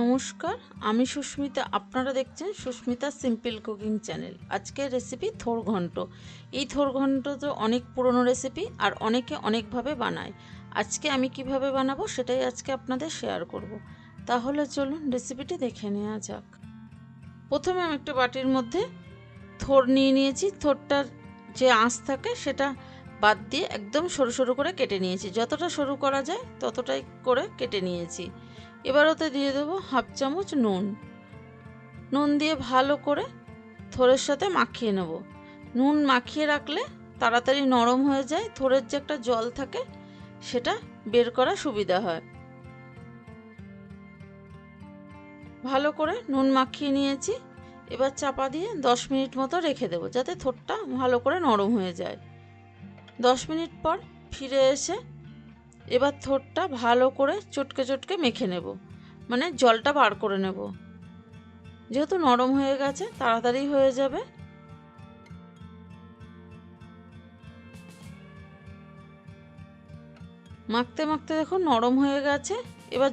নমস্কার, আমি সুস্মিতা। আপনারা দেখছেন সুস্মিতা সিম্পল কুকিং চ্যানেল আজকের রেসিপি থোর ঘন্ট। এই থোর ঘন্ট তো অনেক পুরনো রেসিপি আর অনেকে অনেকভাবে বানায়। আজকে আমি কীভাবে বানাবো সেটাই আজকে আপনাদের শেয়ার করব। তাহলে চলুন রেসিপিটি দেখে নেওয়া যাক। প্রথমে আমি একটা বাটির মধ্যে থোর নিয়ে নিয়েছি। থোরটার যে আঁশ থাকে সেটা বাদ দিয়ে একদম সরু সরু করে কেটে নিয়েছি। যতটা সরু করা যায় ততটাই করে কেটে নিয়েছি। এবার ওতে দিয়ে দেবো হাফ চামচ নুন। নুন দিয়ে ভালো করে থোড়ের সাথে মাখিয়ে নেব। নুন মাখিয়ে রাখলে তাড়াতাড়ি নরম হয়ে যায় থোড়ের যে একটা জল থাকে সেটা বের করা সুবিধা হয়। ভালো করে নুন মাখিয়ে নিয়েছি। এবার চাপা দিয়ে দশ মিনিট মতো রেখে দেবো, যাতে থোরটা ভালো করে নরম হয়ে যায়। দশ মিনিট পর ফিরে এসে এবার থোরটা ভালো করে চটকে চটকে মেখে নেব। মানে জলটা বার করে নেব। যেহেতু নরম হয়ে গেছে, তাড়াতাড়ি হয়ে যাবে। মাখতে মাখতে দেখুন নরম হয়ে গেছে। এবার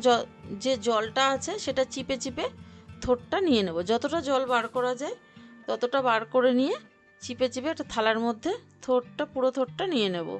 যে জলটা আছে, সেটা চিপে চিপে থোরটা নিয়ে নেব। যতটা জল বার করা যায়, ততটা বার করে নিয়ে চিপে চিপে একটা থালার মধ্যে থোরটা পুরো থোরটা নিয়ে নেব।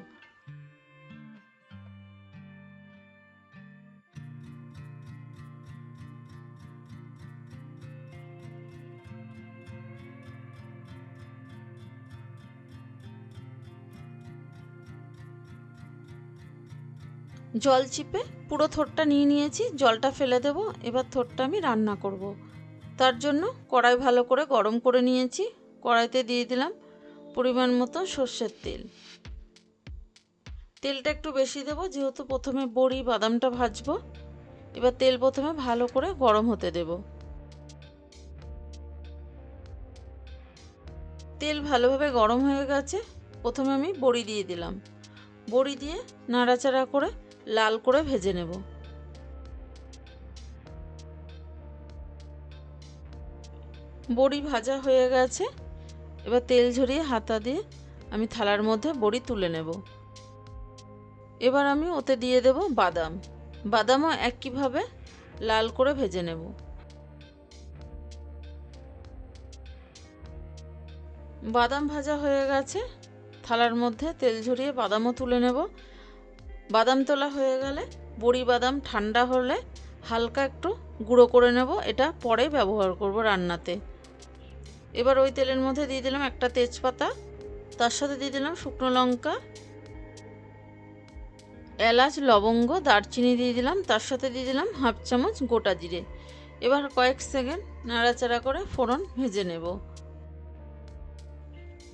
জল চিপে পুরো থোরটা নিয়ে নিয়েছি, জলটা ফেলে দেব, এবার থোরটা আমি রান্না করব। তার জন্য কড়াই ভালো করে গরম করে নিয়েছি, কড়াইতে দিয়ে দিলাম পরিমাণ মতো সর্ষের তেল। তেলটা একটু বেশি দেবো, যেহেতু প্রথমে বড়ি, বাদামটা ভাজবো, এবার তেল প্রথমে ভালো করে গরম হতে দেব। তেল ভালোভাবে গরম হয়ে গেছে, প্রথমে আমি বড়ি দিয়ে দিলাম। বড়ি দিয়ে নাড়াচাড়া করে লাল করে ভেজে নেব। বড়ি ভাজা হয়ে গেছে। এবার তেল ঝরিয়ে হাতা দিয়ে আমি থালার মধ্যে বড়ি তুলে নেব। এবার আমি ওতে দিয়ে দেব বাদাম। বাদামও একইভাবে লাল করে ভেজে নেব। বাদাম ভাজা হয়ে গেছে। থালার মধ্যে তেল ঝরিয়ে বাদামও তুলে নেব। বাদাম তোলা হয়ে গেলে বড়ি বাদাম ঠান্ডা হলে হালকা একটু গুঁড়ো করে নেব। এটা পরে ব্যবহার করব রান্নাতে। এবার ওই তেলের মধ্যে দিয়ে দিলাম একটা তেজপাতা, তার সাথে দিয়ে দিলাম শুকনো লঙ্কা, এলাচ, লবঙ্গ, দারচিনি দিয়ে দিলাম, তার সাথে দিয়ে দিলাম হাফ চামচ গোটা জিরে। এবার কয়েক সেকেন্ড নাড়াচাড়া করে ফোড়ন ভেজে নেব।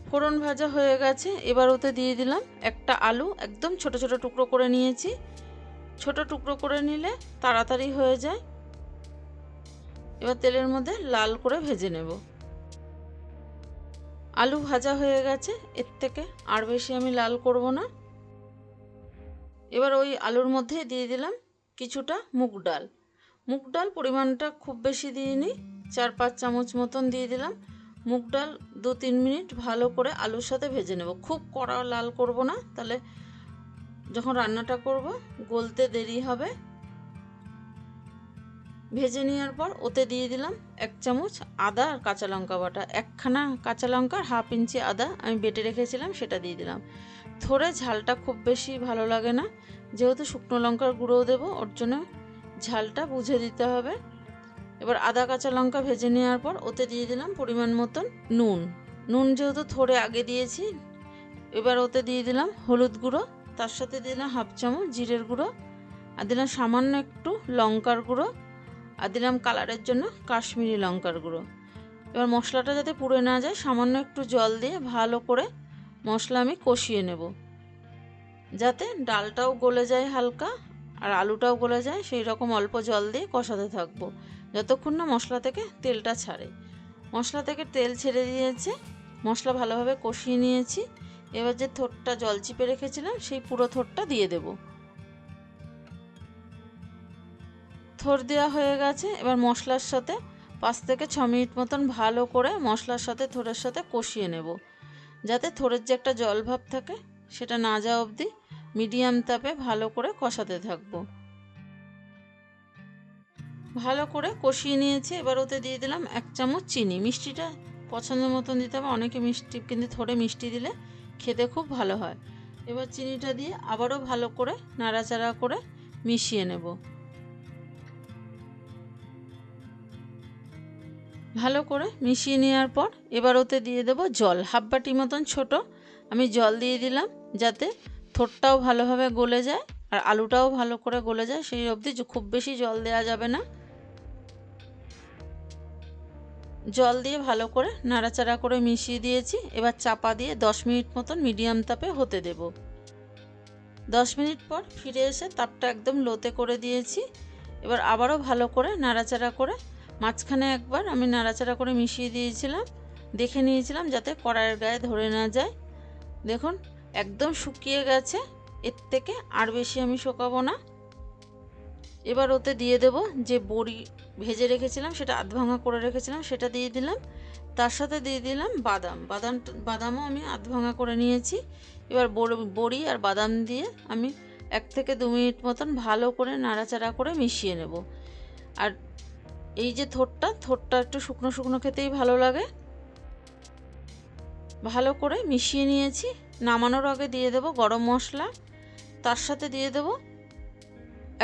ফোড়ন ভাজা হয়ে গেছে, এবার ওতে দিয়ে দিলাম একটা আলু, একদম ছোট ছোট টুকরো করে নিয়েছি। ছোট টুকরো করে নিলে তাড়াতাড়ি হয়ে যায়। এবার তেলের মধ্যে লাল করে ভেজে নেব। আলু ভাজা হয়ে গেছে, এর থেকে আর বেশি আমি লাল করব না। এবার ওই আলুর মধ্যে দিয়ে দিলাম কিছুটা মুগ ডাল। মুগ ডাল পরিমাণটা খুব বেশি দিইনি, চার পাঁচ চামচ মতন দিয়ে দিলাম। মুগ ডাল দু তিন মিনিট ভালো করে আলুর সাথে ভেজে নেব। খুব কড়া লাল করব না, তাহলে যখন রান্নাটা করব, গলতে দেরি হবে। ভেজে নেওয়ার পর ওতে দিয়ে দিলাম এক চামচ আদা আর কাঁচা লঙ্কা বাটা। একখানা কাঁচা লঙ্কার হাফ ইঞ্চি আদা আমি বেটে রেখেছিলাম, সেটা দিয়ে দিলাম। থোড়ে ঝালটা খুব বেশি ভালো লাগে না, যেহেতু শুকনো লঙ্কার গুঁড়োও দেবো, ওর জন্য ঝালটা বুঝে দিতে হবে। এবার আদা, কাঁচা লঙ্কা ভেজে নেওয়ার পর ওতে দিয়ে দিলাম পরিমাণ মতন নুন। নুন যেহেতু থোড়ে আগে দিয়েছি, এবার ওতে দিয়ে দিলাম হলুদ গুঁড়ো, তার সাথে দিলাম হাফ চামচ জিরের গুঁড়ো, আর দিলাম সামান্য একটু লঙ্কার গুঁড়ো, আর দিলাম কালারের জন্য কাশ্মীরি লঙ্কার গুঁড়ো। এবার মশলাটা যাতে পুড়ে না যায়, সামান্য একটু জল দিয়ে ভালো করে মশলা আমি কষিয়ে নেব। যাতে ডালটাও গলে যায় হালকা, আর আলুটাও গলে যায়, সেই রকম অল্প জল দিয়ে কষাতে থাকব। যতক্ষণ না মশলা থেকে তেলটা ছাড়ে। মশলা থেকে তেল ছেড়ে দিয়েছে, মশলা ভালোভাবে কষিয়ে নিয়েছি। এবার যে থোটটা জল চিপে রেখেছিলাম, সেই পুরো থোটটা দিয়ে দেব। থোর দেওয়া হয়ে গেছে, এবার মশলার সাথে পাঁচ থেকে ছ মিনিট মতন ভালো করে মশলার সাথে থোরের সাথে কষিয়ে নেব। যাতে থোরের যে একটা জল ভাব থাকে, সেটা না যাওয়া অবধি মিডিয়াম তাপে ভালো করে কষাতে থাকব। ভালো করে কষিয়ে নিয়েছি, এবার ওতে দিয়ে দিলাম এক চামচ চিনি। মিষ্টিটা পছন্দ মতন দিতে হবে, অনেকে মিষ্টি, কিন্তু থোড়ে মিষ্টি দিলে খেতে খুব ভালো হয়। এবার চিনিটা দিয়ে আবারও ভালো করে নাড়াচাড়া করে মিশিয়ে নেব। ভালো করে মিশিয়ে নেওয়ার পর এবার ওতে দিয়ে দেবো জল, হাফ বাটি মতন ছোট। আমি জল দিয়ে দিলাম যাতে থোরটাও ভালোভাবে গলে যায় আর আলুটাও ভালো করে গলে যায়, সেই অবধি খুব বেশি জল দেওয়া যাবে না। জল দিয়ে ভালো করে নাড়াচাড়া করে মিশিয়ে দিয়েছি। এবার চাপা দিয়ে দশ মিনিট মতন মিডিয়াম তাপে হতে দেব। দশ মিনিট পর ফিরে এসে তাপটা একদম লোতে করে দিয়েছি। এবার আবারও ভালো করে নাড়াচাড়া করে মাঝখানে একবার আমি নাড়াচাড়া করে মিশিয়ে দিয়েছিলাম। দেখে নিয়েছিলাম যাতে কড়াইয়ের গায়ে ধরে না যায়। দেখুন, একদম শুকিয়ে গেছে। এর থেকে আর বেশি আমি শুকাবো না। এবার ওতে দিয়ে দেব যে বড়ি ভেজে রেখেছিলাম, সেটা আধ ভাঙা করে রেখেছিলাম, সেটা দিয়ে দিলাম। তার সাথে দিয়ে দিলাম বাদাম। বাদাম, বাদামও আমি আধ ভাঙা করে নিয়েছি। এবার বড়ি আর বাদাম দিয়ে আমি এক থেকে দু মিনিট মতন ভালো করে নাড়াচাড়া করে মিশিয়ে নেব। আর এই যে থোরটা থোরটা একটু শুকনো শুকনো খেতেই ভালো লাগে। ভালো করে মিশিয়ে নিয়েছি। নামানোর আগে দিয়ে দেব গরম মশলা। তার সাথে দিয়ে দেব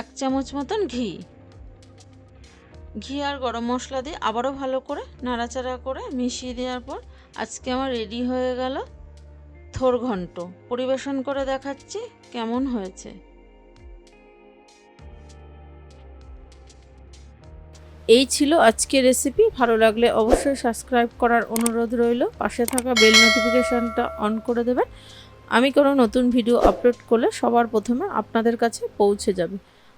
এক চামচ মতন ঘি। ঘি আর গরম মশলা দিয়ে আবারও ভালো করে নাড়াচাড়া করে মিশিয়ে দেওয়ার পর আজকে আমার রেডি হয়ে গেল থোর ঘন্ট। পরিবেশন করে দেখাচ্ছি কেমন হয়েছে। এই ছিল আজকের রেসিপি ভালো লাগলে অবশ্যই সাবস্ক্রাইব করার অনুরোধ রইল। পাশে থাকা বেল নোটিফিকেশানটা অন করে দেবেন। আমি কোনো নতুন ভিডিও আপলোড করলে সবার প্রথমে আপনাদের কাছে পৌঁছে যাবে।